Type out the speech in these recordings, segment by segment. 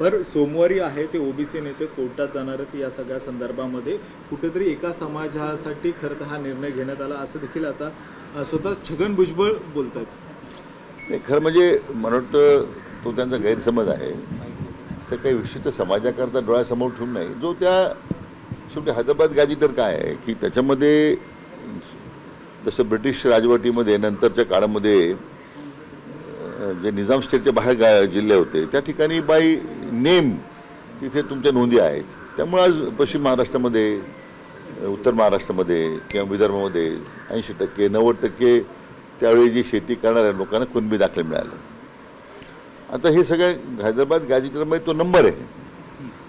पर सोमवारी आहे ते ओबीसी नेते कोर्टात जाणार आहेत या सगळ्या संदर्भामध्ये. कुठेतरी एका समाजासाठी खरं तर हा निर्णय घेण्यात आला असं देखील आता स्वतः छगन भुजबळ बोलत आहेत नाही खरं म्हणजे मला वाटतं तो त्यांचा गैरसमज आहे. असं काही विशिष्ट समाजाकरता डोळ्यासमोर ठेवून नाही. जो त्या शेवटी हैदराबाद गाजी तर काय आहे? की त्याच्यामध्ये जसं ब्रिटिश राजवटीमध्ये नंतरच्या काळामध्ये जे निजाम स्टेटच्या बाहेर गा जिल्हे होते त्या ठिकाणी बाई नेम तिथे तुमच्या नोंदी आहेत. त्यामुळे आज पश्चिम महाराष्ट्रामध्ये उत्तर महाराष्ट्रामध्ये किंवा विदर्भामध्ये ऐंशी टक्के नव्वद टक्के त्यावेळी जी शेती करणाऱ्या लोकांना कुणबी दाखले मिळालं. आता हे सगळ्या हैदराबाद गाजीकरमध्ये तो नंबर आहे.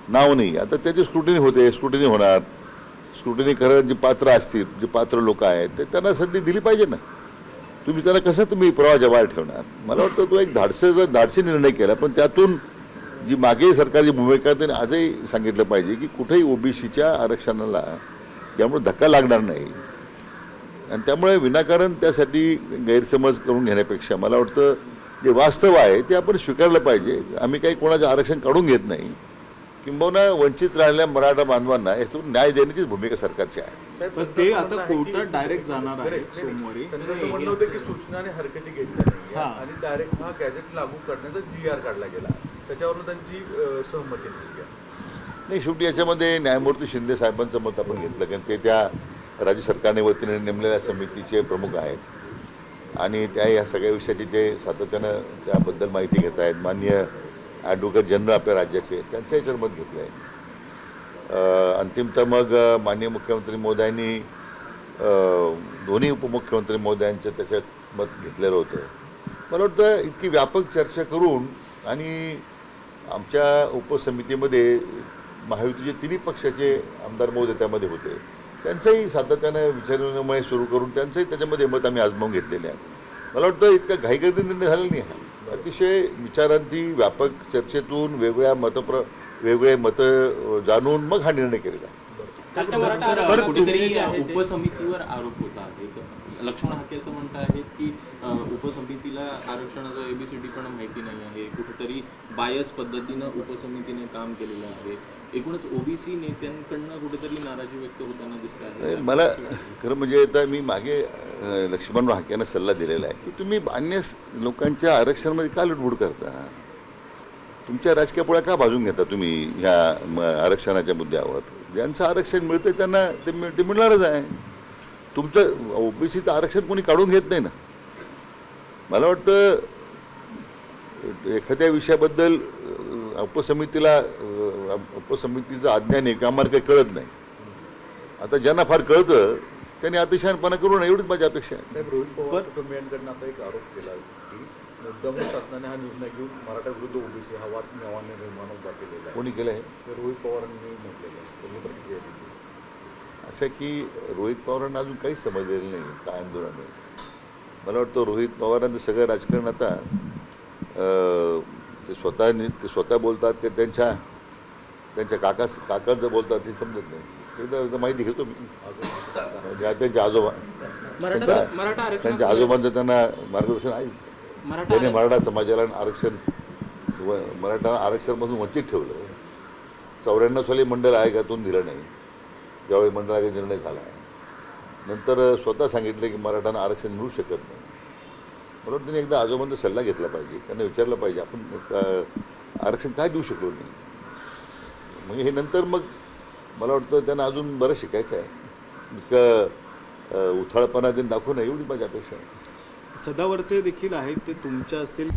नाव नाही. आता त्याची स्क्रुटिनी होते. स्क्रुटिनी होणार. स्क्रुटिनी करणारे जे पात्र असतील जे पात्र लोक आहेत ते त्यांना संधी दिली पाहिजे ना. तुम्ही त्यांना कसं तुम्ही प्रवाह बाहेर ठेवणार? मला वाटतं तो एक धाडसे धाडसी निर्णय केला पण त्यातून जी मागे सरकारची भूमिका आहे, त्यांनी आजही सांगितलं पाहिजे की कुठेही ओबीसीच्या आरक्षणाला यामुळे धक्का लागणार नाही. आणि त्यामुळे विनाकारण त्यासाठी गैरसमज करून घेण्यापेक्षा मला वाटतं जे वास्तव आहे ते आपण स्वीकारलं पाहिजे. आम्ही काही कोणाचं आरक्षण काढून घेत नाही. किंबहुना वंचित राहिलेल्या मराठा बांधवांना यातून न्याय देण्याचीच भूमिका सरकारची आहे. ते आता कोर्टात डायरेक्ट जाणार आहेत सोमवारी. म्हणणं होतं की सूचना आणि हरकती घेतल्या नाही हा. आणि डायरेक्ट हा गॅजेट लागू करण्याचा जी आर काढला गेला. त्याच्यावरून त्यांची सहमती नाही शेवटी याच्यामध्ये न्यायमूर्ती शिंदे साहेबांचं मत आपण घेतलं कारण ते त्या राज्य सरकारने वतीने नेमलेल्या समितीचे प्रमुख आहेत. आणि त्या या सगळ्या विषयाची ते सातत्यानं त्याबद्दल माहिती घेत आहेत. माननीय ॲडव्होकेट जनरल आपल्या राज्याचे त्यांचं याच्यावर मत घेतलं आहे अंतिमतः मग माननीय मुख्यमंत्री मोदयांनी दोन्ही उपमुख्यमंत्री मोदयांचं त्याच्यात मत घेतलेलं होतं. मला वाटतं इतकी व्यापक चर्चा करून आणि आमच्या उपसमितीमध्ये महायुतीचे तिन्ही पक्षाचे आमदार महोदय त्यामध्ये होते. त्यांचंही सातत्यानं विचारविनिमय सुरू करून त्यांचंही त्याच्यामध्ये मत आम्ही आजमावून घेतलेले आहे. मला वाटतं इतका घाईगर्दी निर्णय झालेला नाही हा. अतिशय विचारांती व्यापक चर्चेतून वेगळ्या मतप्र वेगळे मतं जाणून मग हा निर्णय केलेला आहे. कुठेतरी उपसमितीवर आरोप होता आहे लक्ष्मण हाके असं म्हणत आहेत की उपसमितीला आरक्षणाचं एबीसीडी पण माहिती नाही आहे कुठेतरी बायस पद्धतीनं उपसमितीने काम केलेलं आहे. एकूणच ओबीसी नेत्यांकडनं कुठेतरी नाराजी व्यक्त होताना दिसत आहे. मला खरं म्हणजे आता मी मागे लक्ष्मण हाक्यांना सल्ला दिलेला आहे की तुम्ही अन्य लोकांच्या आरक्षणामध्ये का लुटबुड करता? तुमच्या राजकीय पोळ्या का भाजून घेता तुम्ही ह्या आरक्षणाच्या मुद्द्यावर? ज्यांचं आरक्षण मिळतं त्यांना ते मिळ ते मिळणारच आहे. तुमचं ओबीसीचं आरक्षण कोणी काढून घेत नाही ना? मला वाटतं एखाद्या विषयाबद्दल उपसमितीला उपसमितीचं अज्ञान आहे कामार काही कळत नाही. आता ज्यांना फार कळतं त्यांनी अतिशहानपणा करू नये एवढीच माझी अपेक्षा आहे. साहेब रोहित पवार कुटुंबियांकडनं आता एक आरोप केला की मुद्दामून शासनाने हा निर्णय घेऊन मराठा विरुद्ध ओबीसी हा वाद नवाने निर्माण उभा केलेला आहे. कोणी केलं आहे ते रोहित पवारांनी म्हटलेलं आहे. त्यांनी प्रतिक्रिया दिली. असं की रोहित पवारांना अजून काहीच समजलेलं नाही काय आंदोलन आहे. मला वाटतं रोहित पवारांचं सगळं राजकारण आता अं, ते स्वतः ते स्वतः बोलतात की त्यांच्या त्यांच्या काका काकांचं बोलतात ते समजत नाही. एकदा एकदा माहिती घेतो मी म्हणजे त्यांचे आजोबा. मराठा त्यांच्या- त्यांच्या आजोबांचं त्यांना मार्गदर्शन आहे. त्याने मराठा समाजाला आरक्षण व मराठा आरक्षणापासून वंचित ठेवलं. चौऱ्याण्णव साली मंडळ आयोगातून दिलं नाही. ज्यावेळी मंडळ निर्णय झाला. नंतर स्वतः सांगितलं की मराठांना आरक्षण मिळू शकत नाही. म्हणून त्यांनी एकदा आजोबांचा सल्ला घेतला पाहिजे. त्यांना विचारलं पाहिजे आपण आरक्षण काय देऊ शकलो नाही? म्हणजे हे नंतर मग मला वाटतं त्यांना अजून बरं शिकायचं आहे. इतकं उथाळपणा त्यांनी दाखवू नये एवढी माझी अपेक्षा आहे. सदावर्ते देखील आहेत ते तुमच्या असतील.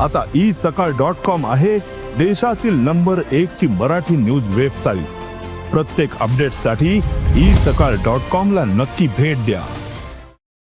आता ई सकाळ डॉट कॉम आहे देशातील नंबर एक ची मराठी न्यूज वेबसाईट. प्रत्येक अपडेटसाठी ई सकाळ डॉट कॉम ला नक्की भेट द्या.